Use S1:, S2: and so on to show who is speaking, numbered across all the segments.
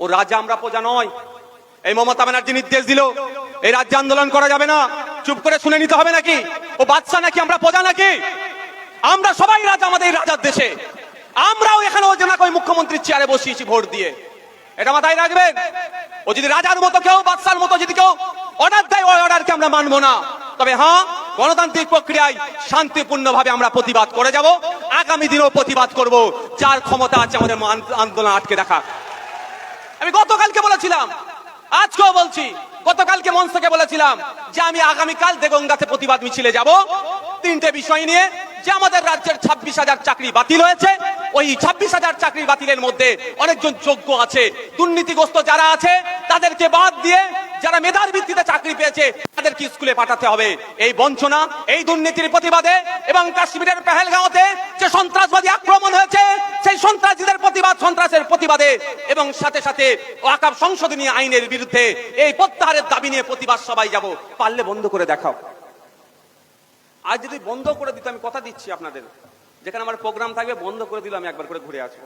S1: ও রাজা আমরা প্রজা নয়। এই মমতা ব্যানার্জি নির্দেশ দিল, এই রাজ্যে আন্দোলন করা যাবে না। চুপ করে শুনে নিতে হবে নাকি? ও বাচ্চা নাকি, আমরা প্রজা নাকি? আমরা সবাই রাজা আমাদের রাজার দেশে। আমরাও এখানে জন্য ওই মুখ্যমন্ত্রীর চেয়ারে বসিয়েছি ভোট দিয়ে। এটা মাথায় রাখবেন? ও যদি রাজার মতো কেউ, বাদশার মতো যদি কেউ অর্ডার দেয়, ওই অর্ডারকে আমরা মানবো না। তবে হ্যাঁ গণতান্ত্রিক প্রক্রিয়ায় শান্তিপূর্ণভাবে আমরা প্রতিবাদ করে যাব। আগামী দিনেও প্রতিবাদ করব। যার ক্ষমতা আছে আমাদের আন্দোলন আটকে রাখা। আমি গতকালকে বলেছিলাম, আজকেও বলছি, গতকালকে মঞ্চ থেকে বলেছিলাম যে আমি আগামীকাল দেগঙ্গাতে প্রতিবাদ মিছিলে যাব। তিনটে বিষয় নিয়ে যে আমাদের রাজ্যের ছাব্বিশ হাজার চাকরি বাতিল হয়েছে, ওই ছাব্বিশ হাজার চাকরি বাতিলের মধ্যে অনেকজন যোগ্য আছে। দুর্নীতিগ্রস্ত যারা আছে, তাদেরকে বাদ দিয়ে যারা মেধার ভিত্তিতে চাকরি পেয়েছে, তাদেরকে স্কুলে পাঠাতে হবে। এই বঞ্চনা, এই দুর্নীতির প্রতিবাদে এবং কাশ্মীরের পেহেলগাঁওতে যে সন্ত্রাসবাদী আক্রমণ হয়েছে, সেই সন্ত্রাসীদের প্রতিবাদ, সন্ত্রাসের প্রতিবাদে এবং সাথে সাথে ওয়াকাব সংশোধনী আইনের বিরুদ্ধে এই প্রত্যাহারের দাবি নিয়ে প্রতিবাদ সবাই যাব। পারলে বন্ধ করে দেখাও। আজ যদি বন্ধ করে দিত, আমি কথা দিচ্ছি আপনাদের। যেখানে আমার প্রোগ্রাম থাকবে, বন্ধ করে দিলে আমি একবার করে ঘুরে আসব।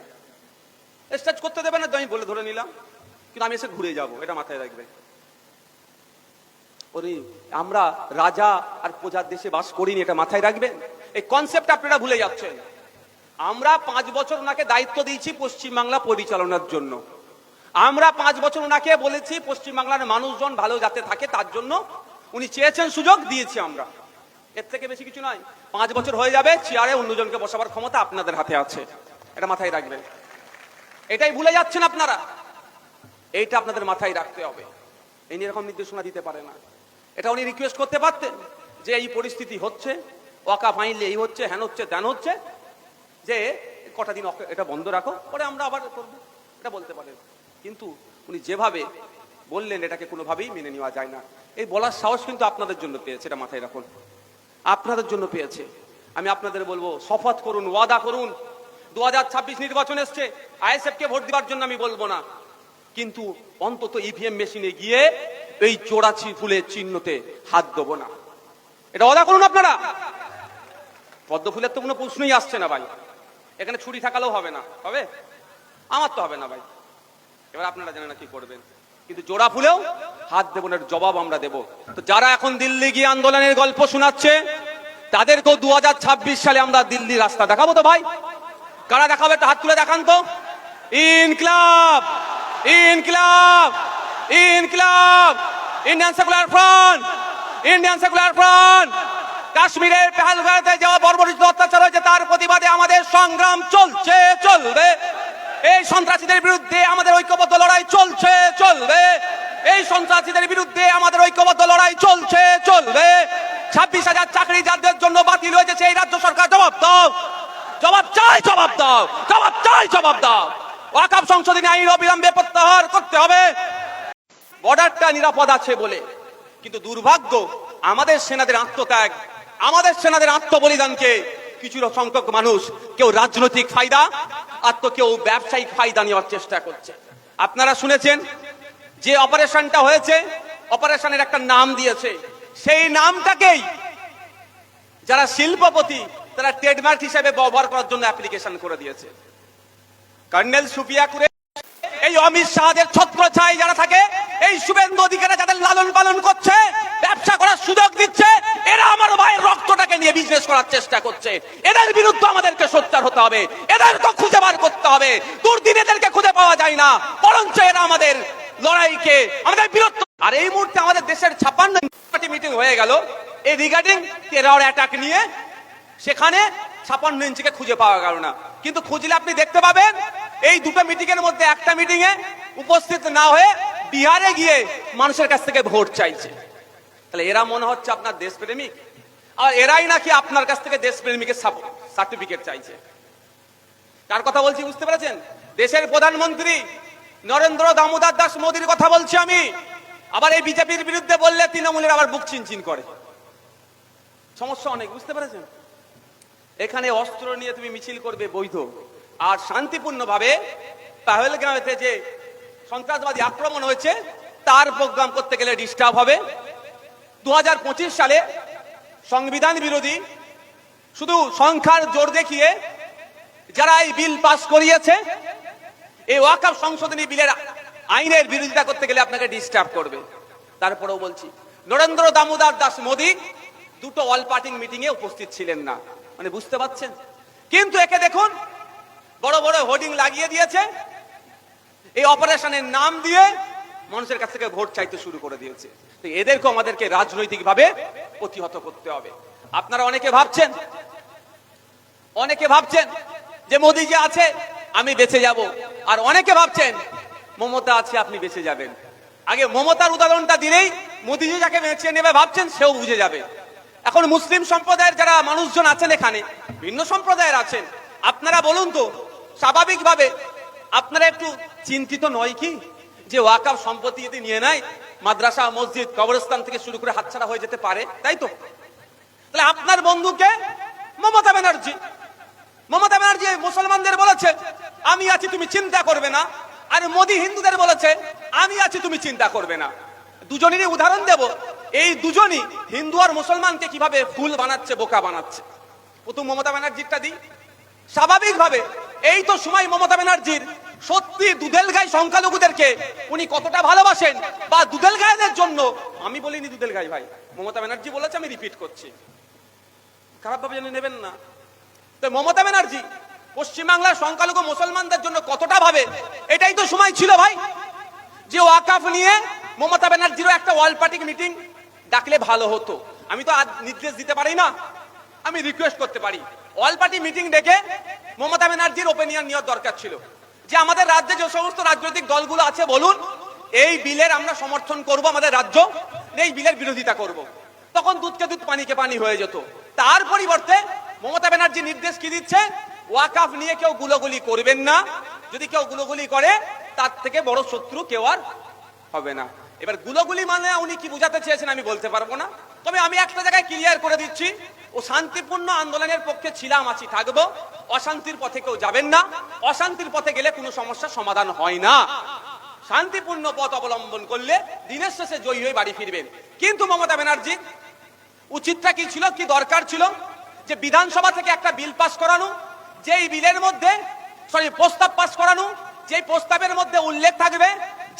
S1: স্টেজ করতে দেবে না আমি বলে ধরে নিলাম। কিন্তু আমি এসে ঘুরে যাব, এটা মাথায় রাখবে। ওরে, আমরা রাজা আর প্রজার দেশে বাস করিনি, এটা মাথায় রাখবেন এই কনসেপ্ট আপনারা ভুলে যাচ্ছেন। আমরা পাঁচ বছর ওনাকে দায়িত্ব দিয়েছি পশ্চিমবাংলা পরিচালনার জন্য। আমরা পাঁচ বছর ওনাকে বলেছি পশ্চিমবাংলার মানুষজন ভালো যাতে থাকে, তার জন্য উনি চেয়েছেন সুযোগ দিয়েছি আমরা। এর থেকে বেশি কিছু নয়। পাঁচ বছর হয়ে যাবে, চেয়ারে অন্যজনকে বসাবার ক্ষমতা আপনাদের হাতে আছে। এটা মাথায় রাখবেন। এটাই ভুলে যাচ্ছেন আপনারা। এইটা আপনাদের মাথায় রাখতে হবে। এই নিয়ে এরকম নির্দেশনা দিতে পারে না। এটা উনি রিকোয়েস্ট করতে পারতেন যে এই পরিস্থিতি হচ্ছে, ওয়াকা ফাইনলে এই হচ্ছে, হ্যান হচ্ছে, ত্যান হচ্ছে, যে কটা দিন এটা বন্ধ রাখো, পরে আমরা আবার করব। এটা বলতে পারেন। কিন্তু উনি যেভাবে বললেন, এটাকে কোনোভাবেই মেনে নেওয়া যায় না। এই বলার সাহস কিন্তু আপনাদের জন্য পেয়েছে, এটা মাথায় রাখুন। আপনাদের জন্য পেয়েছে। আমি আপনাদের বলব, শপথ করুন, ওয়াদা করুন। দু হাজার ছাব্বিশ নির্বাচন এসছে আইএসএফ কে ভোট দেওয়ার জন্য আমি বলব না। কিন্তু অন্তত ইভিএম মেশিনে গিয়ে এই চোরাছি ফুলের চিহ্নতে হাত দেবো না। এটা ওয়াদা করুন আপনারা। পদ্ম ফুলের তো কোনো প্রশ্নই আসছে না ভাই। এখানে ছুরি থাকালেও হবে না। হবে? আমার তো হবে না ভাই। এবার আপনারা জানেন না কি করবেন। কিন্তু জোড়া ফুলেও হাত দেবো না জবাব আমরা দেব। তো যারা এখন দিল্লি গিয়ে আন্দোলনের গল্প শোনাচ্ছে, তাদেরকেও দু সালে আমরা দিল্লি রাস্তা দেখাবো তো ভাই। কারা দেখাবে একটা হাত তুলে দেখান তো। ইনক্লাব ইনক্লাব ইনক্লাব Indian secular front Indian secular front কাশ্মীরের পেহালগাঁওতে যাওয়া বর্বরিত অত্যাচার হয়েছে, তার প্রতিবাদে আমাদের সংগ্রাম চলছে, চলবে। এই সন্ত্রাসীদের বিরুদ্ধে আমাদের ঐক্যবদ্ধ লড়াই চলছে, চলবে। এই সন্ত্রাসীদের বিরুদ্ধে আমাদের ঐক্যবদ্ধ লড়াই চলছে, চলবে। ছাব্বিশ হাজার চাকরি যাদের জন্য বাতিল হয়েছে সেই রাজ্য সরকার জবাব দাও। জবাব চাই, জবাব দাও। জবাব চাই, জবাব দাও। ওয়াকাব সংশোধনী আইন অবিলম্বে প্রত্যাহার করতে হবে। বর্ডারটা নিরাপদ আছে বলে। কিন্তু দুর্ভাগ্য, আমাদের সেনাদের আত্মত্যাগ, আমাদের সেনাদের আত্মবলিদানকে কিছু সংখ্যক মানুষ, কেউ রাজনৈতিক ফায়দা আর তো কেউ ব্যবসায়িক ফায়দা নেওয়ার চেষ্টা করছে। আপনারা শুনেছেন যে অপারেশনটা হয়েছে, অপারেশনের একটা নাম দিয়েছে। সেই নামটাকেই যারা শিল্পপতি, তারা ট্রেডমার্ক হিসেবে ব্যবহার করার জন্য অ্যাপ্লিকেশন করে দিয়েছে। কর্নেল সুফিয়া কুরে এই অমিত শাহদের ছত্র ছাই যারা থাকে, এই শুভেন্দু অধিকারে যাদের লালন পালন করছে, ব্যবসা করার সুযোগ দিচ্ছে, এরা আমার ভাইয়ের রক্তটাকে নিয়ে বিজনেস করার চেষ্টা করছে। এদের বিরুদ্ধে আমাদেরকে সোচ্চার হতে হবে এদের তো খুঁজে বার করতে হবে। দুর্দিন এদেরকে খুঁজে পাওয়া যায় না, বরঞ্চ এরা আমাদের লড়াইকে, আমাদের বিরত আর এই মুহূর্তে আমাদের দেশের ছাপান্ন মিটিং হয়ে গেল। এই রিগার্ডিং টেরর অ্যাটাক নিয়ে, সেখানে ছাপান্ন ইঞ্চিকে খুঁজে পাওয়া গেল না। কিন্তু খুঁজলে আপনি দেখতে পাবেন এই দুটো মিটিং এর মধ্যে একটা মিটিং এ উপস্থিত না হয়ে বিহারে গিয়ে মানুষের কাছ থেকে ভোট চাইছে। তাহলে এরা মনে হচ্ছে আপনার দেশপ্রেমিক। আর এরাই নাকি আপনার কাছ থেকে দেশপ্রেমিকের সার্টিফিকেট চাইছে। কার কথা বলছি বুঝতে পেরেছেন? দেশের প্রধানমন্ত্রী নরেন্দ্র দামোদর দাস মোদীর কথা বলছি আমি। আবার এই বিজেপির বিরুদ্ধে বললে তৃণমূলের আবার বুক চিনচিন করে। সমস্যা অনেক, বুঝতে পেরেছেন? এখানে অস্ত্র নিয়ে তুমি মিছিল করবে বৈধ। আর শান্তিপূর্ণভাবে পাহেলগাঁওতে যে সন্ত্রাসবাদী আক্রমণ হয়েছে, তার প্রোগ্রাম করতে গেলে ডিস্টার্ব হবে। দু হাজার পঁচিশ সালে সংবিধান বিরোধী শুধু সংখ্যার জোর দেখিয়ে যারা এই বিল পাস করিয়েছে, এই ওয়াকাফ সংশোধনী বিলের আইনের বিরোধিতা করতে গেলে আপনাকে ডিস্টার্ব করবে। তারপরেও বলছি, নরেন্দ্র দামোদর দাস মোদী দুটো অল পার্টিং মিটিং এ উপস্থিত ছিলেন না। মানে বুঝতে পারছেন? কিন্তু একে দেখুন বড় বড় হোর্ডিং লাগিয়ে দিয়েছে। এই অপারেশনের নাম দিয়ে মানুষের কাছ থেকে ভোট চাইতে শুরু করে দিয়েছে। তো এদেরকে আমাদেরকে রাজনৈতিকভাবে প্রতিহত করতে হবে। আপনারা অনেকে ভাবছেন অনেকে ভাবছেন যে মোদি যে আছে, আমি বেঁচে যাব। আর অনেকে ভাবছেন, মমতা আছে, আপনি বেঁচে যাবেন। আগে মমতার উদাহরণটা দিলেই মোদিজি যাকে বেঁচে নেবে ভাবছেন, সেও বুঝে যাবে। এখন মুসলিম সম্প্রদায়ের যারা মানুষজন আছেন এখানে, ভিন্ন সম্প্রদায়ের আছেন, আপনারা বলুন তো স্বাভাবিকভাবে আপনারা একটু চিন্তিত নয় কি? যে ওয়াকাফ সম্পত্তি যদি নিয়ে নেয়, মাদ্রাসা, মসজিদ, কবরস্থান থেকে শুরু করে হাতছাড়া হয়ে যেতে পারে, তাই তো? তাহলে আপনার বন্ধুকে মমতা ব্যানার্জি মমতা ব্যানার্জি মুসলমানদের বলেছে, আমি আছি, তুমি চিন্তা করবে না। আর মোদি হিন্দুদের বলেছে, আমি আছি, তুমি চিন্তা করবে না। দুজনেরই উদাহরণ দেব, এই দুজনই হিন্দু আর মুসলমানকে কীভাবে ফুল বানাচ্ছে, বোকা বানাচ্ছে? প্রথম মমতা ব্যানার্জিরটা দিই। স্বাভাবিকভাবে এই তো সময় মমতা ব্যানার্জির। সত্যি দুধেল গাই সংখ্যালঘুদেরকে উনি কতটা ভালোবাসেন বা দুধেল গায়েদের জন্য? আমি বলিনি দুধেল গাই ভাই। মমতা ব্যানার্জি বলেছে, আমি রিপিট করছি। খারাপ ভাবে জেনে নেবেন না। তো মমতা ব্যানার্জি, পশ্চিমবাংলার সংখ্যালঘু মুসলমানদের জন্য কতটা ভাবে? এটাই তো সময় ছিল ভাই। যে ওয়াকাফ নিয়ে মমতা ব্যানার্জিরও একটা ওয়ার্ল্ড পার্টি মিটিং ডাকলে ভালো হতো। আমি তো আজ নির্দেশ দিতে পারি না। আমি রিকোয়েস্ট করতে পারি। অল পার্টি মিটিং ডেকে মমতা ব্যানার্জির ওপিনিয়ন নেওয়ার দরকার ছিল। যে আমাদের রাজ্যে যে সমস্ত রাজনৈতিক দলগুলো আছে, বলুন, এই বিলের আমরা সমর্থন করব, আমাদের রাজ্য এই বিলের বিরোধিতা করব। তখন দুধকে দুধ, পানিকে পানি হয়ে যেত। তার পরিবর্তে মমতা ব্যানার্জি নির্দেশ কি দিচ্ছে? ওয়াকাফ নিয়ে কেউ গুলোগুলি করবেন না। যদি কেউ গুলোগুলি করে, তার থেকে বড় শত্রু কেউ আর হবে না। এবার গুলোগুলি মানে উনি কি বুঝাতে চেয়েছেন আমি বলতে পারব না। তবে আমি একটা জায়গায় ক্লিয়ার করে দিচ্ছি। ও শান্তিপূর্ণ আন্দোলনের পক্ষে ছিলাম, আছি, থাকব। অশান্তির পথে কেউ যাবেন না। অশান্তির পথে গেলে কোনো সমস্যার সমাধান হয় না। শান্তিপূর্ণ পথ অবলম্বন করলে দিনের শেষে জয়ী হয়ে বাড়ি ফিরবেন। কিন্তু মমতা ব্যানার্জি, উচিতটা কি ছিল, কি দরকার ছিল? যে বিধানসভা থেকে একটা বিল পাস করানো, যেই বিলের মধ্যে, সরি, প্রস্তাব পাস করানো, যেই প্রস্তাবের মধ্যে উল্লেখ থাকবে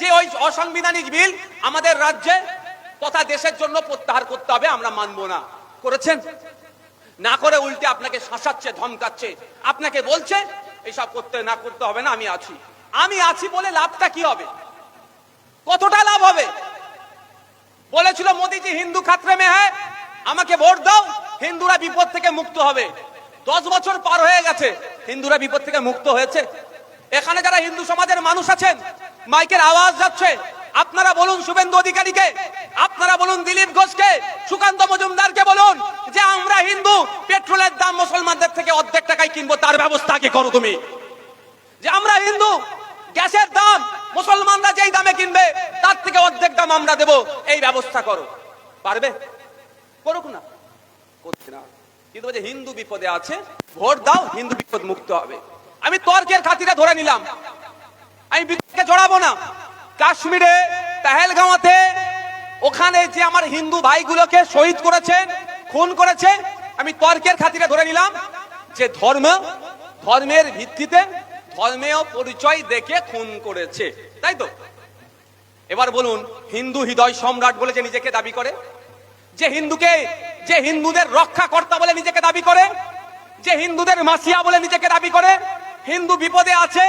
S1: যে ওই অসাংবিধানিক বিল আমাদের রাজ্যে তথা দেশের জন্য প্রত্যাহার করতে হবে, আমরা মানব না। করেছেন? না করে উল্টে আপনাকে শাসাচ্ছে, ধমকাচ্ছে। আপনাকে বলছে এইসব করতে না করতে হবে না, আমি আছি। আমি আছি বলে লাভটা কি হবে? কতটা লাভ হবে? বলেছিল মোদিজি, হিন্দু খাতরে মে হ্যাঁ আমাকে ভোট দাও, হিন্দুরা বিপদ থেকে মুক্ত হবে। দশ বছর পার হয়ে গেছে, হিন্দুরা বিপদ থেকে মুক্ত হয়েছে। এখানে যারা হিন্দু সমাজের মানুষ আছেন, মাইকের আওয়াজ যাচ্ছে। আপনারা বলুন শুভেন্দু অধিকারীকে, আপনারা বলুন দিলীপ ঘোষকে, সুকান্ত মজুমদারকে বলুন যে আমরা হিন্দু, পেট্রোলের দাম মুসলমানদের থেকে অর্ধেক টাকায় কিনবো, তার ব্যবস্থা কি করো তুমি। যে আমরা হিন্দু, গ্যাসের দাম মুসলমানরা যেই দামে কিনবে, তার থেকে অর্ধেক দাম আমরা দেব, এই ব্যবস্থা করো। পারবে? করুক না। করছে না। কিন্তু বলছে, হিন্দু বিপদে আছে, ভোট দাও, হিন্দু বিপদ মুক্ত হবে। আমি তর্কের খাতিরে ধরে নিলাম। আমি বিতর্কে জড়াবো না। কাশ্মীরে পেহেলগাঁওতে ওখানে যে আমার হিন্দু ভাইগুলোকে শহীদ করেছেন, খুন করেছেন, আমি তর্কের খাতিরে ধরে নিলাম যে ধর্ম, ধর্মের ভিত্তিতে ধর্মেও পরিচয় দেখে খুন করেছে। তাই তো? এবার বলুন, হিন্দু হৃদয় সম্রাট বলে যে নিজেকে দাবি করে, যে হিন্দুকে, যে হিন্দুদের রক্ষাকর্তা বলে নিজেকে দাবি করে, যে হিন্দুদের মাসিয়া বলে নিজেকে দাবি করে, হিন্দু বিপদে আছে,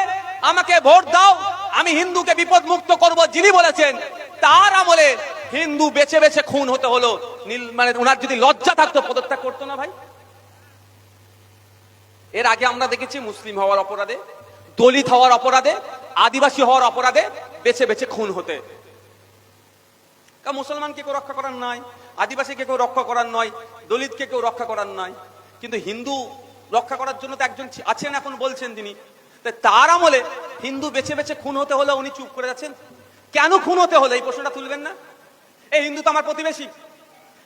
S1: আমাকে ভোট দাও আমি হিন্দুকে বিপদ মুক্ত করব, যিনি বলেছেন, তার আমলে হিন্দু বেছে বেছে খুন হতে হলো। নীল মানে ওনার যদি লজ্জা থাকতো, পদত্যাগ করতো না ভাই। এর আগে আমরা দেখেছি মুসলিম হওয়ার অপরাধে, দলিত হওয়ার অপরাধে, আদিবাসী হওয়ার অপরাধে বেছে বেছে খুন হতে। মুসলমানকে কেউ রক্ষা করার নয় আদিবাসীকে কেউ রক্ষা করার নয় দলিতকে কেউ রক্ষা করার নয় কিন্তু হিন্দু রক্ষা করার জন্য তো একজন আছেন, এখন বলছেন তিনি। তার আমলে হিন্দু বেছে বেছে খুন হতে হলে উনি চুপ করে যাচ্ছেন কেন খুন হতে হলে? এই প্রশ্নটা তুলবেন না। এই হিন্দু তো আমার প্রতিবেশী।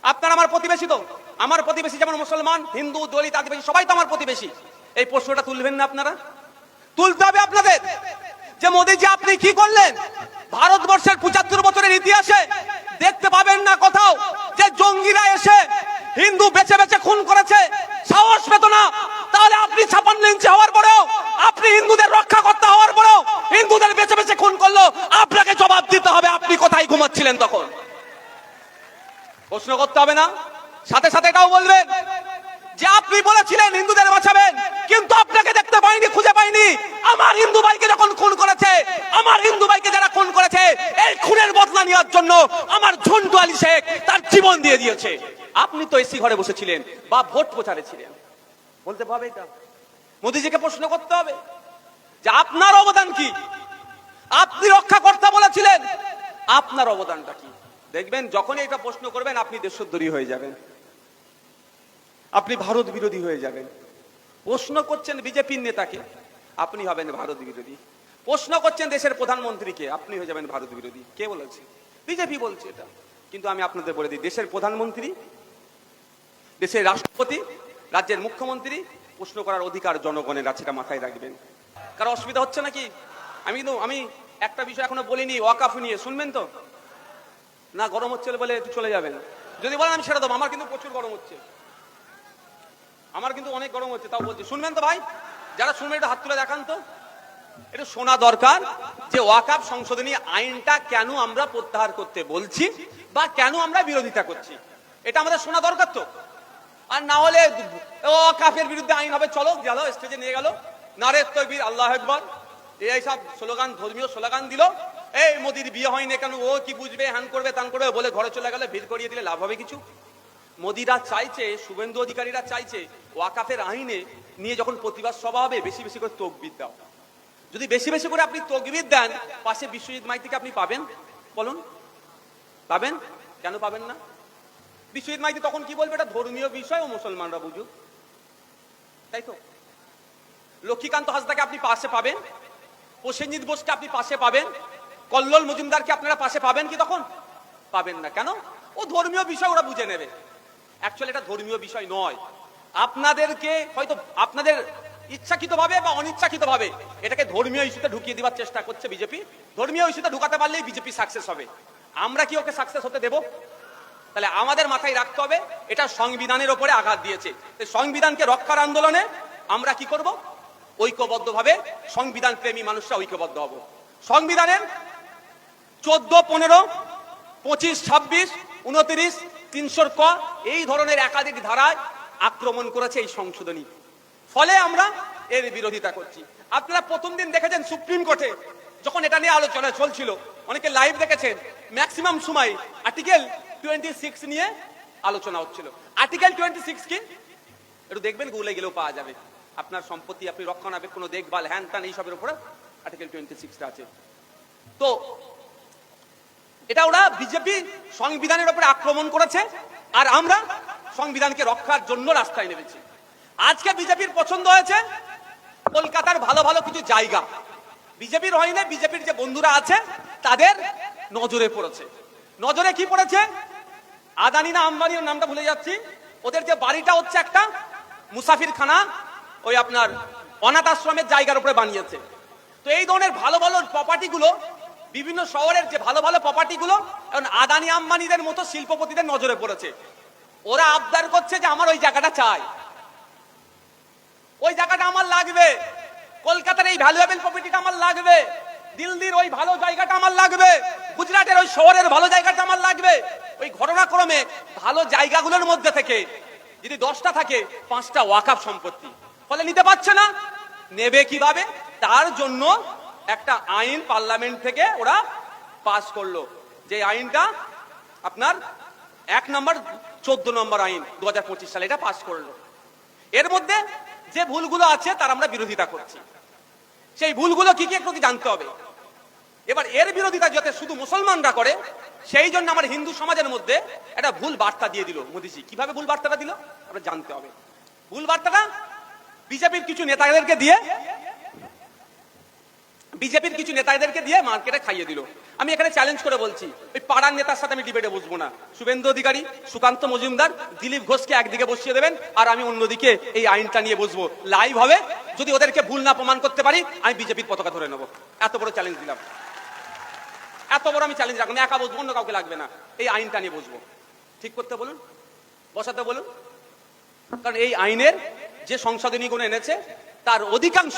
S1: আপনার আমার প্রতিবেশী তো। আমার প্রতিবেশী যেমন মুসলমান, হিন্দু, দলিত, আদিবাসী, সবাই তো আমার প্রতিবেশী। এই প্রশ্নটা তুলবেন না আপনারা। তুলতে হবে আপনাদের। যে মোদীজি, আপনি কি করলেন? ভারতবর্ষের পঁচাত্তর বছরের ইতিহাসে দেখতে পাবেন না কোথাও যে জঙ্গিরা এসে হিন্দু বেছে বেছে খুন করেছে। সাহস পেত না। তাহলে আপনি ছাপান্ন ইঞ্চি হওয়ার পরেও, আপনি হিন্দুদের রক্ষা করতে হওয়ার পরেও হিন্দুদের বেছে বেছে খুন করল, আপনাকে জবাব দিতে হবে। আপনি কোথায় ঘুমাচ্ছিলেন তখন? প্রশ্ন করতে হবে না। সাথে সাথে এটাও বলবেন যে আপনি বলেছিলেন হিন্দুদের বাঁচাবেন, কিন্তু আপনাকে দেখতে পাইনি, খুঁজে পাইনি। আমার হিন্দু ভাইকে যখন খুন করেছে আমার হিন্দু ভাইকে যারা খুন করেছে, এই খুনের বদলা নেওয়ার জন্য আমার ঝন্টু আলী শেখ তার জীবন দিয়ে দিয়েছে। আপনি তো এসি ঘরে বসেছিলেন বা ভোট প্রচারে ছিলেন। বলতে পারবে এটা মোদিজিকে প্রশ্ন করতে হবে যে আপনার অবদান কি? আপনি রক্ষা করতে বলেছিলেন। আপনার অবদানটা কি? দেখবেন যখনই এটা প্রশ্ন করবেন, আপনি দেশোদ্দরী হয়ে যাবেন। আপনি ভারত বিরোধী হয়ে যাবেন। প্রশ্ন করছেন বিজেপির নেতাকে। আপনি হবেন ভারত বিরোধী। প্রশ্ন করছেন দেশের প্রধানমন্ত্রীকে, আপনি হয়ে যাবেন ভারত বিরোধী। কে বলেছে? বিজেপি বলছে এটা। কিন্তু আমি আপনাদের বলে দিই, দেশের প্রধানমন্ত্রী, দেশের রাষ্ট্রপতি, রাজ্যের মুখ্যমন্ত্রী, প্রশ্ন করার অধিকার জনগণের আছে, এটা মাথায় রাখবেন। কারও অসুবিধা হচ্ছে নাকি? আমি কিন্তু, আমি একটা বিষয় এখনও বলিনি, ওয়াকাফ নিয়ে, শুনবেন তো? না, গরম হচ্ছে বলে একটু চলে যাবেন। যদি বলেন আমি ছেড়ে দেবো, আমার কিন্তু প্রচুর গরম হচ্ছে। আমার কিন্তু অনেক গরম হচ্ছে, তাও বলছি। শুনবেন তো ভাই? যারা শুনবেন একটু হাত তুলে দেখান তো। এটা শোনা দরকার যে ওয়াকাফ সংশোধনী আইনটা কেন আমরা প্রত্যাহার করতে বলছি বা কেন আমরা বিরোধিতা করছি। এটা আমাদের শোনা দরকার তো। আর না হলে ওয়াকাফের বিরুদ্ধে আইন হবে, চলো গেল, স্টেজে নিয়ে গেল। নারে তকবীর, আল্লাহ একবার এই সব স্লোগান, ধর্মীয় স্লোগান দিল। এই মোদির বিয়ে হয়নি কেন? ও কি বুঝবে হ্যান করবে তান করবে, বলে ঘরে চলে গেলে, ভিড় করিয়ে দিলে লাভ হবে কিছু? মোদিরা চাইছে, শুভেন্দু অধিকারীরা চাইছে ওয়াকাফের আইনে নিয়ে যখন প্রতিবাদ সভা হবে, বেশি বেশি করে তকবির দাও। যদি বেশি বেশি করে আপনি তকবির দেন, পাশে বিশ্বজিৎ মাইতিকে আপনি পাবেন? বলুন। পাবেন? কেন পাবেন না? বিশ্বজিৎ মাইতি তখন কি বলবে? এটা ধর্মীয় বিষয় ও মুসলমানরা বুঝুক। তাই তো? লক্ষ্মীকান্ত হাসদাকে আপনি পাশে পাবেন। প্রসেনজিৎ বোসকে আপনি পাশে পাবেন। কল্লোল মজুমদারকে আপনারা পাশে পাবেন কি তখন? পাবেন না। কেন? ও ধর্মীয় বিষয় ওরা বুঝে নেবে। অ্যাকচুয়ালি এটা ধর্মীয় বিষয় নয়। আপনাদেরকে হয়তো আপনাদের ইচ্ছাকৃতভাবে বা অনিচ্ছাকৃতভাবে এটাকে ধর্মীয় ইস্যুতে ঢুকিয়ে দেওয়ার চেষ্টা করছে বিজেপি। ধর্মীয় ইস্যুতে ঢুকাতে পারলেই বিজেপি সাকসেস হবে। আমরা কি ওকে সাকসেস হতে দেব? তাহলে আমাদের মাথায় রাখতে হবে, এটা সংবিধানের ওপরে আঘাত দিয়েছে। সংবিধানকে রক্ষার আন্দোলনে আমরা কি করব? ঐক্যবদ্ধভাবে সংবিধান প্রেমী মানুষরা ঐক্যবদ্ধ হব। সংবিধানের চোদ্দ, পনেরো, পঁচিশ, ছাব্বিশ, উনত্রিশ, তিনশোর ক, এই ধরনের একাধিক ধারায় আক্রমণ করেছে এই সংশোধনী। ফলে আমরা এর বিরোধিতা করছি। আপনারা প্রথম দিন দেখেছেন সুপ্রিম কোর্টে যখন এটা নিয়ে আলোচনা চলছিল, অনেকে লাইভ দেখেছেন ম্যাক্সিমাম সময় আর্টিকেল টোয়েন্টি সিক্স নিয়ে আলোচনা হচ্ছিল। আর্টিকেল টোয়েন্টি সিক্স কি? একটু দেখবেন গুগলে গেলেও পাওয়া যাবে। আপনার সম্পত্তি আপনি রক্ষণাবেক্ষণ দেখভাল, হ্যান ত্যান এইসবের উপরে আর্টিকেল টোয়েন্টি সিক্সটা আছে। তো এটা ওরা বিজেপি সংবিধানের উপরে আক্রমণ করেছে, আর আমরা সংবিধানকে রক্ষার জন্য রাস্তায় নেমেছি। আজকে বিজেপির পছন্দ হয়েছে কলকাতার ভালো ভালো কিছু জায়গা। বিজেপির হয়নি, বিজেপির যে বন্ধুরা আছে, তাদের নজরে পড়েছে। নজরে কি পড়েছে? আদানি না আম্বানির নামটা ভুলে যাচ্ছি। ওদের যে বাড়িটা হচ্ছে একটা মুসাফির খানা ওই আপনার অনাথ আশ্রমের জায়গার উপরে বানিয়েছে। তো এই ধরনের ভালো ভালো প্রপার্টি গুলো বিভিন্ন শহরের যে ভালো ভালো প্রপার্টি গুলো এখন আদানি আম্বানিদের মতো শিল্পপতিদের নজরে পড়েছে। ওরা আবদার করছে যে আমার ওই জায়গাটা চাই। ওই জায়গাটা আমার লাগবে। কলকাতার এই ভ্যালুয়েবল প্রপার্টিটা আমার লাগবে। দিল্লির ওই ভালো জায়গাটা আমার লাগবে। গুজরাটের ওই শহরের ভালো জায়গাটা আমার লাগবে। ওই ঘটনাক্রমে ভালো জায়গাগুলোর মধ্যে থেকে যদি দশটা থাকে, পাঁচটা ওয়াকাফ সম্পত্তি। ফলে নিতে পারছে না। নেবে কীভাবে? তার জন্য একটা আইন পার্লামেন্ট থেকে ওরা পাস করল। যে আইনটা আপনার এক নম্বর, চোদ্দ নম্বর আইন দু হাজার পঁচিশ সালে এটা পাস করল। এর মধ্যে যে ভুলগুলো আছে তার আমরা বিরোধিতা করছি। সেই ভুলগুলো কি কি একটু জানতে হবে? এবার এর বিরোধিতা যাতে শুধু মুসলমানরা করে, সেই জন্য আমার হিন্দু সমাজের মধ্যে একটা ভুল বার্তা দিয়ে দিল মোদীজি। কীভাবে ভুল বার্তাটা দিল? আমরা জানতে হবে। ভুল বার্তাটা বিজেপির কিছু নেতাদেরকে দিয়ে বিজেপির কিছু নেতাদেরকে দিয়ে মার্কেটে খাইয়ে দিল। আমি এখানে চ্যালেঞ্জ করে বলছি, ওই পাড়ার নেতার সাথে আমি ডিবেটে বসবো না। শুভেন্দু অধিকারী, সুকান্ত মজুমদার, দিলীপ ঘোষকে একদিকে বসিয়ে দেবেন, আর আমি অন্যদিকে এই আইনটা নিয়ে বসবো। লাইভ হবে। যদি ওদেরকে ভুল না প্রমাণ করতে পারি, আমি বিজেপির পতাকা ধরে নেব। এত বড় চ্যালেঞ্জ দিলাম। এত বড় আমি চ্যালেঞ্জ রাখব না, একা বসবো, অন্য কাউকে লাগবে না। এই আইনটা নিয়ে বসবো। ঠিক করতে বলুন, বসাতে বলুন। কারণ এই আইনের যে সংশোধনীগুলো এনেছে, তার অধিকাংশ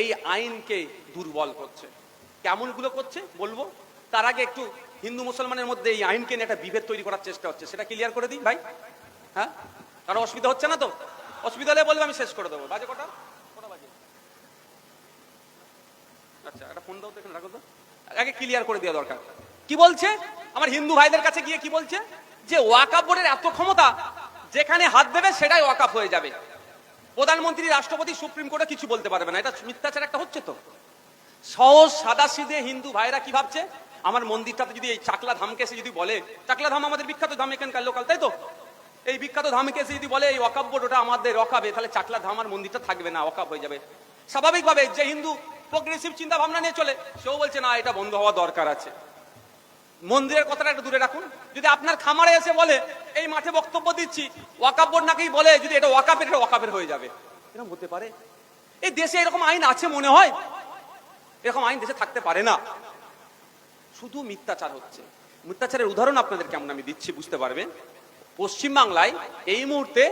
S1: এই আইনকে দুর্বল করছে। কেমনগুলো করছে বলব? তার আগে একটু হিন্দু মুসলমানের মধ্যে এই আইনকে নিয়ে একটা বিভেদ তৈরি করার চেষ্টা হচ্ছে, সেটা ক্লিয়ার করে দিই ভাই। হ্যাঁ? কারও অসুবিধা হচ্ছে না তো? অসুবিধা হলে বলবে, আমি শেষ করে দেবো। বাজে কটা? কটা বাজে? আচ্ছা একটা ফোন দাও তো এখানে, রাখো তো। আগে ক্লিয়ার করে দেওয়া দরকার। কি বলছে? আমার হিন্দু ভাইদের কাছে গিয়ে কি বলছে? যে ওয়াকাফ বোর্ডের এত ক্ষমতা, যেখানে হাত দেবে সেটাই ওয়াকাফ হয়ে যাবে। প্রধানমন্ত্রী, রাষ্ট্রপতি, সুপ্রিম কোর্টে কিছু বলতে পারবে না। এটা মিথ্যাচার একটা হচ্ছে তো। সহজ, সাদা সিধে হিন্দু ভাইরা কি ভাবছে? আমার মন্দিরটাতে যদি এই চাকলা ধামকে এসে যদি বলে, চাকলা ধাম আমাদের বিখ্যাত ধাম এখানকার লোকাল, তাই তো? এই বিখ্যাত ধামকে এসে যদি বলে, এই অকাপ বোর্ড ওটা আমাদের অকাবে, তাহলে চাকলা ধাম আর মন্দিরটা থাকবে না, অকাব হয়ে যাবে। স্বাভাবিকভাবে যে হিন্দু প্রোগ্রেসিভ চিন্তা ভাবনা নিয়ে চলে, সেও বলছে, না, এটা বন্ধ হওয়া দরকার আছে। মন্দিরের কথাটা একটু দূরে রাখুন। যদি আপনার খামারে এসে বলে, এই মাঠে বক্তব্য দিচ্ছি। ওয়াকাপ বোর্ড নাকি বলে, যদি এটা ওয়াকাপের এটা ওয়াকাপের হয়ে যাবে। এরকম হতে পারে। এই দেশে এরকম আইন আছে মনে হয়? এরকম আইন দেশে থাকতে পারে না। শুধু মিথ্যাচার হচ্ছে। মিথ্যাচারের উদাহরণ আপনাদের কেমন আমি দিচ্ছি, বুঝতে পারবেন? পশ্চিমবাংলায় এই মুহূর্তে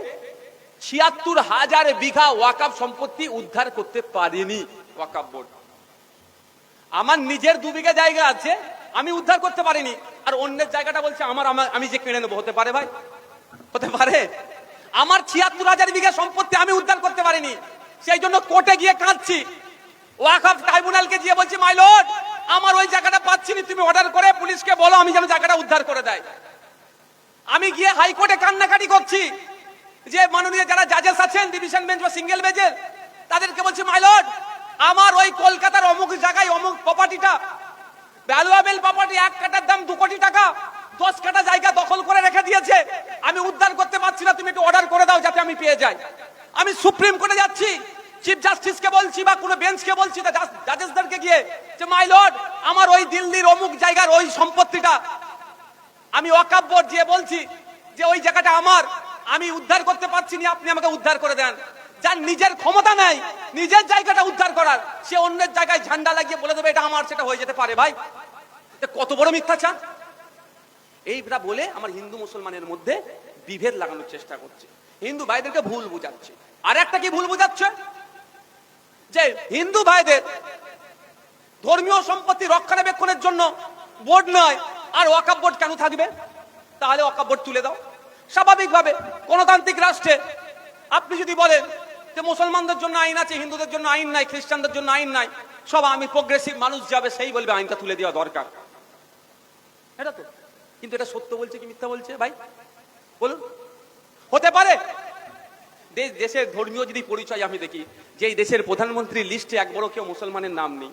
S1: ছিয়াত্তর হাজার বিঘা ওয়াকাপ সম্পত্তি উদ্ধার করতে পারেনি ওয়াকাপ বোর্ড। আমার নিজের দু বিঘা জায়গা আছে আমি উদ্ধার করতে পারিনি। আর অন্যের জায়গাটা বলছে, আমার আমি যে কিনে নেব। হতে পারে ভাই। হতে পারে। আমার ছিয়াত্তর হাজার বিঘা সম্পত্তি আমি উদ্ধার করতে পারিনি। সেই জন্য কোর্টে গিয়ে কাঁদছি। ওয়াকফ ট্রাইব্যুনালকে গিয়ে বলছি, মাই আমার ওই জায়গাটা পাচ্ছি না, তুমি অর্ডার করে পুলিশকে বলো, আমি যেন জায়গাটা উদ্ধার করে দেয়। আমি গিয়ে হাইকোর্টে কান্নাকাটি করছি যে মাননীয় যারা জাজেস আছেন, ডিভিশন বেঞ্চ বা সিঙ্গেল বেঞ্চের, তাদেরকে বলছি, মাই আমার ওই কলকাতার অমুক জায়গায় অমুক প্রপার্টিটা ভ্যালুয়েবল প্রপার্টি এক কাটার দাম দু কোটি টাকা, দশ কাটা জায়গা দখল করে রেখে দিয়েছে। আমি উদ্ধার করতে পারছি না, তুমি একটু অর্ডার করে দাও যাতে আমি পেয়ে যাই। আমি সুপ্রিম কোর্টে যাচ্ছি চিফ জাস্টিসকে বলছি বা কোনো বেঞ্চকে বলছি জাজেসদেরকে গিয়ে যে মাই লর্ড আমার ওই দিল্লির অমুক জায়গার ওই সম্পত্তিটা, আমি বোর্ড দিয়ে বলছি যে, ওই জায়গাটা আমার, আমি উদ্ধার করতে পারছি না, আপনি আমাকে উদ্ধার করে দেন। যার নিজের ক্ষমতা নাই, নিজের জায়গাটা উদ্ধার করার, সে অন্যের জায়গায় ঝান্ডা লাগিয়ে বলে দেবে, এটা আমার, সেটা হয়ে যেতে পারে ভাই। কত বড় মিথ্যাচার। এইটা বলে আমার হিন্দু মুসলমানের মধ্যে বিভেদ লাগানোর চেষ্টা করছে। হিন্দু ভাইদেরকে ভুল বুঝাচ্ছে। আর একটা কি ভুল বুঝাচ্ছে? যে হিন্দু ভাইদের ধর্মীয় সম্পত্তি রক্ষণাবেক্ষণের জন্য বোর্ড নয়, আর ওয়াকাব বোর্ড কেন থাকবে? তাহলে ওয়াকাব বোর্ড তুলে দাও। স্বাভাবিকভাবে গণতান্ত্রিক রাষ্ট্রে আপনি যদি বলেন যে মুসলমানদের জন্য আইন আছে, হিন্দুদের জন্য আইন নাই, খ্রিস্টানদের জন্য আইন নাই, সব আমি প্রোগ্রেসিভ মানুষ যাবে, সেই বলবে আইনটা তুলে দেওয়া দরকার। এটা তো। কিন্তু এটা সত্য বলছে কি মিথ্যা বলছে ভাই? বলুন। হতে পারে। দেশ- দেশের ধর্মীয় যদি পরিচয় আমি দেখি, যে দেশের প্রধানমন্ত্রীর লিস্টে একবারও কেউ মুসলমানের নাম নেই।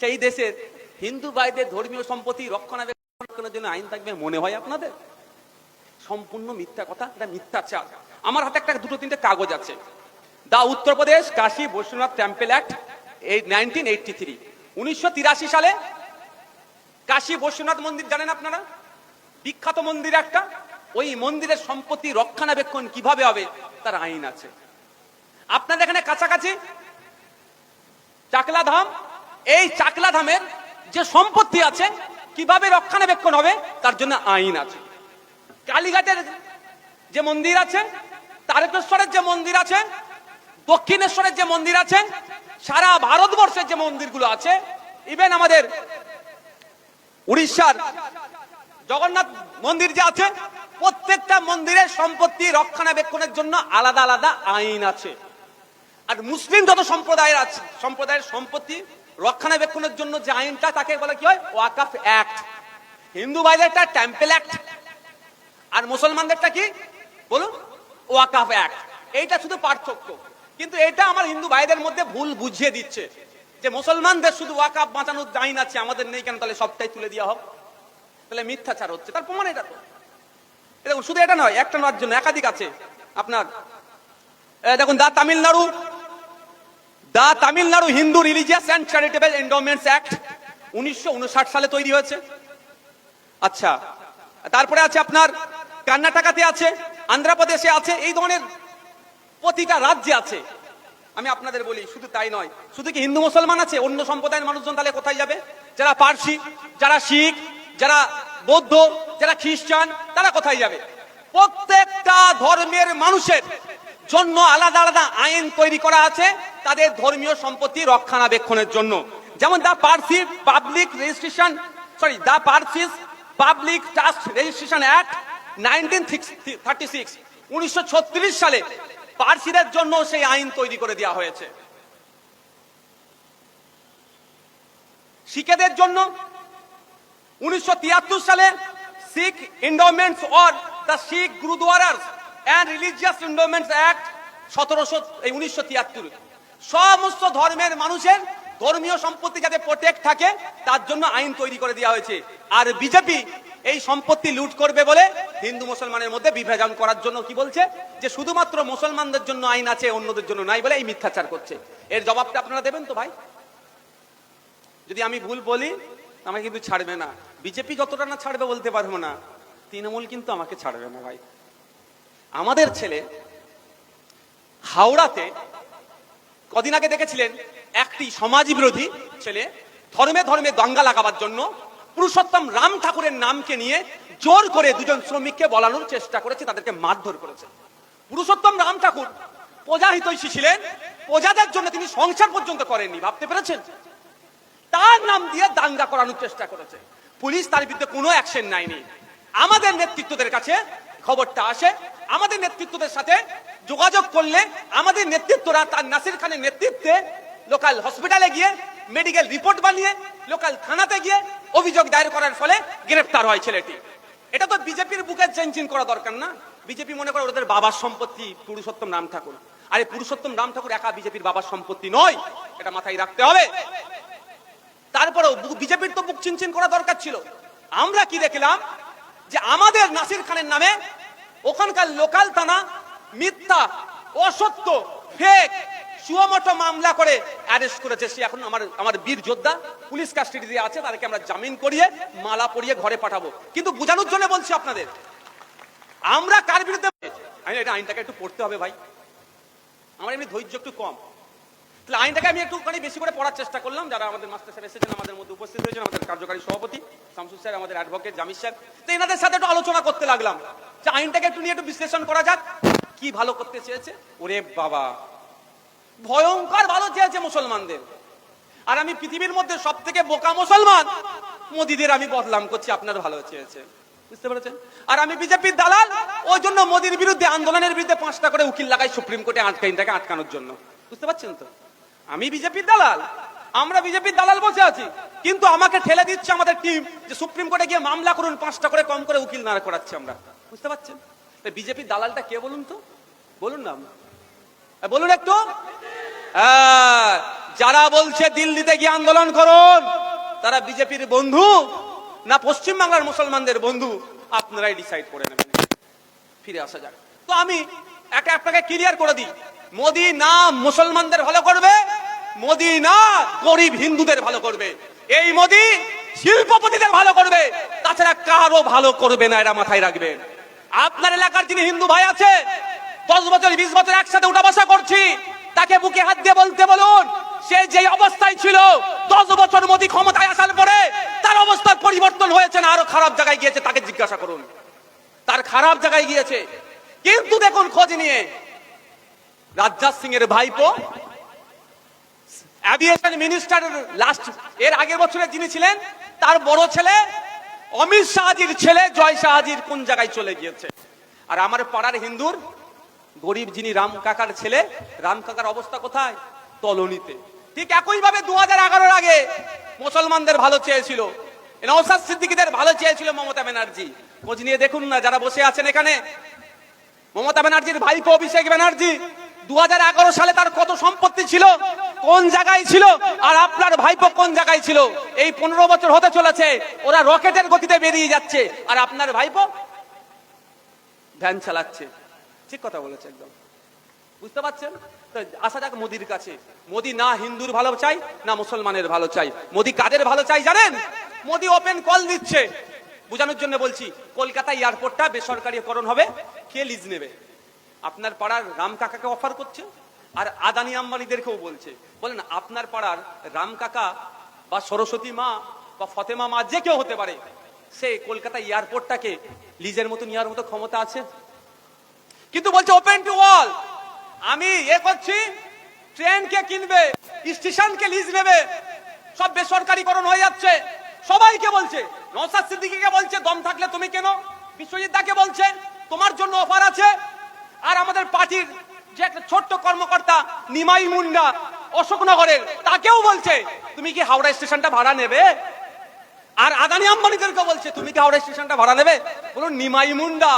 S1: সেই দেশের হিন্দু ভাইদের ধর্মীয় সম্পত্তি রক্ষণাবেক্ষণের জন্য আইন থাকবে মনে হয় আপনাদের? সম্পূর্ণ মিথ্যা কথা, এটা মিথ্যাচার আমার হাতে একটা দুটো তিনটে কাগজ আছে। The Uttar Pradesh Kashi Vishwanath temple act এই নাইনটিন এইটটি থ্রি। উনিশশো তিরাশি সালে কাশী বৈশ্বনাথ মন্দির জানেন আপনারা? বিখ্যাত মন্দির একটা। ওই মন্দিরের সম্পত্তি রক্ষণাবেক্ষণ কীভাবে হবে, তার আইন আছে। আপনাদের এখানে কাছাকাছি চাকলা ধাম এই চাকলা ধামের যে সম্পত্তি আছে, কীভাবে রক্ষণাবেক্ষণ হবে, তার জন্য আইন আছে। কালীঘাটের যে মন্দির আছে, তারকেশ্বরের যে মন্দির আছে, দক্ষিণেশ্বরের যে মন্দির আছে, সারা ভারতবর্ষের যে মন্দিরগুলো আছে ইভেন আমাদের উড়িষ্যার জগন্নাথ মন্দির যে আছে, প্রত্যেকটা মন্দিরের সম্পত্তি রক্ষণাবেক্ষণের জন্য আলাদা আলাদা আইন আছে। আর মুসলিম যত সম্প্রদায়ের আছে, সম্প্রদায়ের সম্পত্তি রক্ষণাবেক্ষণের জন্য যে আইনটা, তাকে বলে কি হয়? ওয়াকাফ অ্যাক্ট। হিন্দু ভাইদেরটা টেম্পেল অ্যাক্ট। আর মুসলমানদেরটা কি? বলুন, ওয়াকাফ অ্যাক্ট এইটা শুধু পার্থক্য। কিন্তু এটা আমার হিন্দু ভাইদের মধ্যে ভুল বুঝিয়ে দিচ্ছে। যে মুসলমানদের শুধু ওয়াকাফ বাঁচানোর আইন আছে আমাদের নেই কেন? তাহলে সবটাই তুলে দেওয়া হোক। তাহলে মিথ্যাচার হচ্ছে। তার প্রমাণ এটা তো। দেখুন, শুধু এটা নয়, একটা নয় জন্য একাধিক আছে। আপনার দেখুন, the Tamil Nadu. The Tamil Nadu Hindu religious and charitable endowments act উনিশশো উনষাট সালে তৈরি হয়েছে। আচ্ছা তারপরে আছে আপনার কর্ণাটকাতে আছে, আন্ধ্রপ্রদেশে আছে, এই ধরনের প্রতিটা রাজ্যে আছে। আমি আপনাদের বলি, শুধু তাই নয়, শুধু কি হিন্দু মুসলমান আছে? অন্য সম্প্রদায়ের মানুষজন তাহলে কোথায় যাবে? যারা পার্সি, যারা শিখ, যারা বৌদ্ধ, যারা খ্রিস্টান, তারা কোথায় যাবে? প্রত্যেকটা ধর্মের মানুষের জন্য আলাদা আলাদা আইন তৈরি করা আছে তাদের ধর্মীয় সম্পত্তি রক্ষণাবেক্ষণের জন্য। যেমন the Parsi public registration, sorry the Parsis public trust registration act nineteen thirty six, উনিশশো সালে পার্সিদের জন্য সেই আইন তৈরি করে দেওয়া হয়েছে। শিখেদের জন্য উনিশশো তিয়াত্তর সালে Sikh endowments or the Sikh gurdwaras and religious endowments act সতেরোশো, এই উনিশশো তিয়াত্তর। সমস্ত ধর্মের মানুষের ধর্মীয় সম্পত্তি যাতে প্রোটেক্ট থাকে, তার জন্য আইন তৈরি করে দেওয়া হয়েছে। আর বিজেপি এই সম্পত্তি লুট করবে বলে হিন্দু মুসলমানের মধ্যে বিভাজন করার জন্য কি বলছে? যে শুধুমাত্র মুসলমানদের জন্য আইন আছে, অন্যদের জন্য নাই বলে এই মিথ্যাচার করছে। এর জবাবটা আপনারা দেবেন তো ভাই? যদি আমি ভুল বলি, আমাকে কিন্তু ছাড়বে না। বিজেপি যতটা না ছাড়বে বলতে পারব না। তৃণমূল কিন্তু আমাকে ছাড়বে না ভাই। আমাদের ছেলে হাওড়াতে কদিন আগে দেখেছিলেন একটি সমাজ বিরোধী ছেলে, ধর্মে ধর্মে দাঙ্গা লাগাবার জন্য পুরুষোত্তম রাম ঠাকুরের নামকে নিয়ে জোর করে দুজন শ্রমিককে বলানোর চেষ্টা করেছে, তাদেরকে মারধর করেছে। পুরুষোত্তম রাম ঠাকুর প্রজা হিতৈষী ছিলেন, প্রজাদের জন্য তিনি সংসার পর্যন্ত করেননি, ভাবতে পেরেছেন? তার নাম দিয়ে দাঙ্গা করানোর চেষ্টা করেছে। পুলিশ তার বিরুদ্ধে কোনো অ্যাকশন নেয়নি। আমাদের নেতৃত্বদের কাছে খবরটা আসে, আমাদের নেতৃত্বদের সাথে যোগাযোগ করলে আমাদের নেতৃত্বরা তার নাসির খানের নেতৃত্বে লোকাল হসপিটালে গিয়ে মেডিকেল রিপোর্ট বানিয়ে, লোকাল থানাতে গিয়ে অভিযোগ দায়ের করার ফলে গ্রেফতার হয় ছেলেটি। এটা তো বিজেপির বুকে চেঞ্জিং করা দরকার না। বিজেপি মনে করে ওদের বাবার সম্পত্তি পুরুষোত্তম রাম ঠাকুর। আরে পুরুষোত্তম রাম ঠাকুর একা বিজেপির বাবার সম্পত্তি নয়, এটা মাথায় রাখতে হবে। তারপরেও বিজেপির তো বুক চিনচিন করা দরকার ছিল। আমরা কি দেখলাম যে আমাদের নাসির খানের নামে ওখানকার লোকাল থানা মিথ্যা, অসত্য ফেক সুয়মটো মামলা করে অ্যারেস্ট করেছে। সে এখন আমার আমার বীর যোদ্ধা, পুলিশ কাস্টডিতে আছে, তাদেরকে আমরা জামিন করিয়ে, মালা পরিয়ে ঘরে পাঠাবো। কিন্তু বোঝানোর জন্য বলছি আপনাদের, আমরা কার বিরুদ্ধে আমি এটা আইনটাকে একটু পড়তে হবে ভাই। আমার এমনি ধৈর্য একটু কম। তাহলে আইনটাকে আমি একটুখানি বেশি করে পড়ার চেষ্টা করলাম। যারা আমাদের মাস্টার স্যার এসেছেন, আমাদের মধ্যে উপস্থিত হয়েছেন আমাদের কার্যকারী সভাপতি শামসুল স্যার, আমাদের অ্যাডভোকেট জামির স্যার। তো এনাদের সাথে একটু আলোচনা করতে লাগলাম। যে আইনটাকে একটু নিয়ে একটু বিশ্লেষণ করা যাক। কি ভালো করতে চেয়েছে? ওরে বাবা। ভয়ঙ্কর ভালো চেয়েছে মুসলমানদের। আর আমি পৃথিবীর মধ্যে সব থেকে বোকা মুসলমান মোদিদের আমি বদলাম করছি আপনার ভালো চেয়েছে। বুঝতে পেরেছেন? আর আমি বিজেপির দালাল ওই জন্য মোদির বিরুদ্ধে আন্দোলনের বিরুদ্ধে পাঁচটা করে উকিল লাগাই সুপ্রিম কোর্টে আটকাইনটাকে আটকানোর জন্য। বুঝতে পারছেন তো? আমি বিজেপির দালাল আমরা বিজেপির দালাল বসে আছি কিন্তু আমাকে ঠেলে দিচ্ছে আমাদের টিম যে সুপ্রিম কোর্টে গিয়ে মামলা করুন পাঁচটা করে কম করে উকিল না করাচ্ছি আমরা। বুঝতে পারছেন? বিজেপির দালালটা কে বলুন তো? বলুন না এ, বলুন একটু। যারা বলছে দিল্লিতে গিয়ে আন্দোলন করুন, তারা বিজেপির বন্ধু না পশ্চিম বাংলার মুসলমানদের বন্ধু, আপনারাই ডিসাইড করে নেবেন। ফিরে আসা যাক। তো আমি একা আপনাকে ক্লিয়ার করে দিই। মোদি না মুসলমানদের ভালো করবে, মোদি না গরিব হিন্দুদের ভালো করবে। এই মোদি শিল্পপতিদের ভালো করবে, তাছাড়া কারও ভালো করবে না, এরা মাথায় রাখবে আপনার এলাকার যিনি হিন্দু ভাই আছে দশ বছর, বিশ বছর একসাথে উঠা বসা করছি। তাকে বুকে হাত দিয়ে বলতে বলুন, সে যে অবস্থায় ছিল, দশ বছর মোদি ক্ষমতায় আসার পরে তার অবস্থার পরিবর্তন হয়েছে না, আরও খারাপ জায়গায় গিয়েছে, তাকে জিজ্ঞাসা করুন। তার খারাপ জায়গায় গিয়েছে। কিন্তু দেখুন, খোঁজ নিয়ে। রাজনাথ সিং এর ভাইপো অ্যাভিয়েশন মিনিস্টার লাস্ট এর আগের বছরে যিনি ছিলেন, তার বড় ছেলে অমিত শাহজির ছেলে জয় শাহজির কোন জায়গায় চলে গিয়েছে। আর আমার পাড়ার হিন্দুর গরিব যিনি রাম কাকার ছেলে, রাম কাকার অবস্থা কোথায়? তলনিতে। ঠিক একই ভাবে দু হাজার আগে মুসলমানদের ভালো চেয়েছিল। নৌসাদ সিদ্দিকীদের ভালো চেয়েছিল মমতা ব্যানার্জি। খোঁজ নিয়ে দেখুন না, যারা বসে আছেন এখানে। মমতা ব্যানার্জির ভাইপো অভিষেক ব্যানার্জি দু হাজার এগারো সালে তার কত সম্পত্তি ছিল, কোন জায়গায় ছিল, আর আপনার ভাইপো কোন জায়গায় ছিল? এই পনেরো বছর হতে চলেছে, ওরা রকেটের গতিতে বেরিয়ে যাচ্ছে, আর আপনার ভাইপো ভ্যান চালাচ্ছে। ঠিক কথা বলেছে একদম। বুঝতে পারছেন? আসা যাক মোদির কাছে। মোদি না হিন্দুর ভালো চাই, না মুসলমানের ভালো চাই। মোদি কাদের ভালো চাই জানেন? মোদি ওপেন কল দিচ্ছে। বোঝানোর জন্য বলছি, কলকাতা এয়ারপোর্টটা বেসরকারিকরণ হবে, কে লিজ নেবে? আপনার পাড়ার রাম কাকাকে অফার করছে? আর আদানি আম্বানিদেরকেও বলছে। বলেন, আপনার পাড়ার রাম কাকা বা সরস্বতী মা বা ফতেমা মা যে কেউ হতে পারে, সে কলকাতা এয়ারপোর্টটাকে লিজের মতো নেওয়ার মতো ক্ষমতা আছে? কিন্তু বলছে ওপেন টু অল আমি এ করছি ট্রেন কে কিনবে স্টেশন কে লিজ নেবে, সব বেসরকারিকরণ হয়ে যাচ্ছে। সবাইকে বলছে নৌসাদ সিদ্দিকীকে বলছে, দম থাকলে তুমি কেন? বিশ্বজিৎ দাকে বলছে, তোমার জন্য অফার আছে। আর আমাদের পার্টির যে একটা ছোট্ট কর্মকর্তা, নিমাই মুন্ডা, অশোকনগরের, তাকেও বলছে, তুমি কি হাওড়া স্টেশনটা ভাড়া নেবে? আর আদানি আম্বানিদেরকে বলছে, তুমি কি হাওড়া স্টেশনটা ভাড়া নেবে? বলুন, নিমাই মুন্ডা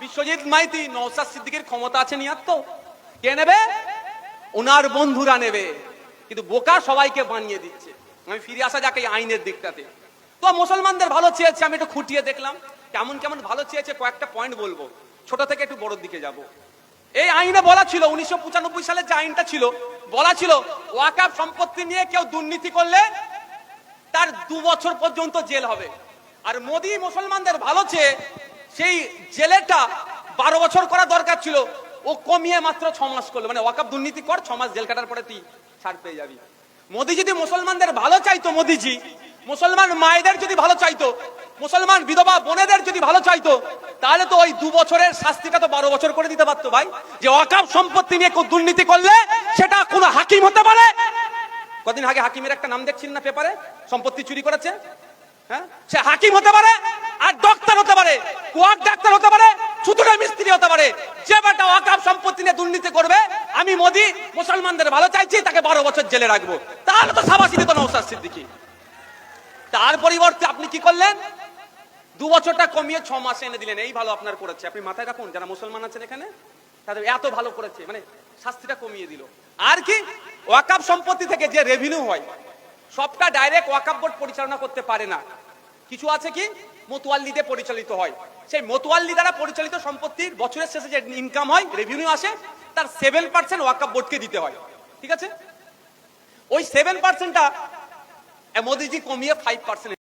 S1: বিশ্বজিৎ মাইতি নৌসাদ সিদ্দিকের ক্ষমতা আছে নিয়ার তো কে নেবে? ওনার বন্ধুরা নেবে। কিন্তু বোকা সবাইকে বানিয়ে দিচ্ছে। আমি ফিরে আসা যাক এই আইনের দিকটাতে। তো মুসলমানদের ভালো চেয়েছে, আমি একটু খুঁটিয়ে দেখলাম। কেমন কেমন ভালো চেয়েছে, কয়েকটা পয়েন্ট বলব। ছোট থেকে একটু বড়র দিকে যাব। এই আইনে বলা ছিল, উনিশশো সালের যে আইনটা ছিল, বলা ছিল ওয়াকাপ সম্পত্তি নিয়ে কেউ দুর্নীতি করলে তার দু বছর পর্যন্ত জেল হবে। আর মোদি মুসলমানদের ভালো চেয়ে সেই জেলেটা বারো বছর করা দরকার ছিল। ও কমিয়ে মাত্র ছ মাস করল। মানে ওয়াকাপ দুর্নীতি কর, ছ মাস জেল কাটার পরে তুই ছাড় পেয়ে যাবি। মোদি যদি মুসলমানদের ভালো চাইতো, মোদিজি, মুসলমান মায়েদের যদি ভালো চাইতো, মুসলমান বিধবা বোনেদের যদি ভালো চাইতো, তাহলে তো ওই দু বছরের শাস্তিটা তো বারো বছর করে দিতে পারতো ভাই। যে ওয়াকাপ সম্পত্তি নিয়ে কেউ দুর্নীতি করলে, সেটা কোনো হাকিম হতে পারে? কদিন আগে হাকিমের একটা নাম দেখছেন না পেপারে? সম্পত্তি চুরি করেছে? হ্যাঁ? সে হাকিম হতে পারে আর ডক্টর হতে পারে ডাক্তার হতে পারে সুতুরা মিস্ত্রি হতে পারে। যে বেটা ওয়াকাব সম্পত্তি নিয়ে দুর্নীতি করবে, আমি মোদি, মুসলমানদের ভালো চাইছি, তাকে বারো বছর জেলে রাখব। তাহলে তো সাবাসী দিত সিদ্দিকি। তার পরিবর্তে আপনি কি করলেন? দু বছরটা কমিয়ে ছ মাসে এনে দিলেন। এই ভালো আপনার করেছে। আপনি মাথায় রাখুন, যারা মুসলমান আছেন এখানে, তাদের এত ভালো করেছে মানে শাস্তিটা কমিয়ে দিল। আর কি? ওয়াকাব সম্পত্তি থেকে যে রেভিনিউ হয় সবটা ডাইরেক্ট ওয়াকাব বোর্ড পরিচালনা করতে পারে না। কিছু আছে কি? মতুয়াল্লিতে পরিচালিত হয়। সেই মতুয়াল্লি দ্বারা পরিচালিত সম্পত্তির বছরের শেষে যে ইনকাম হয় রেভিনিউ আসে, তার সেভেন পার্সেন্ট ওয়াকাব বোর্ডকে দিতে হয়। ঠিক আছে? ওই সেভেন পার্সেন্টটা মোদিজি কমিয়ে ফাইভ পার্সেন্ট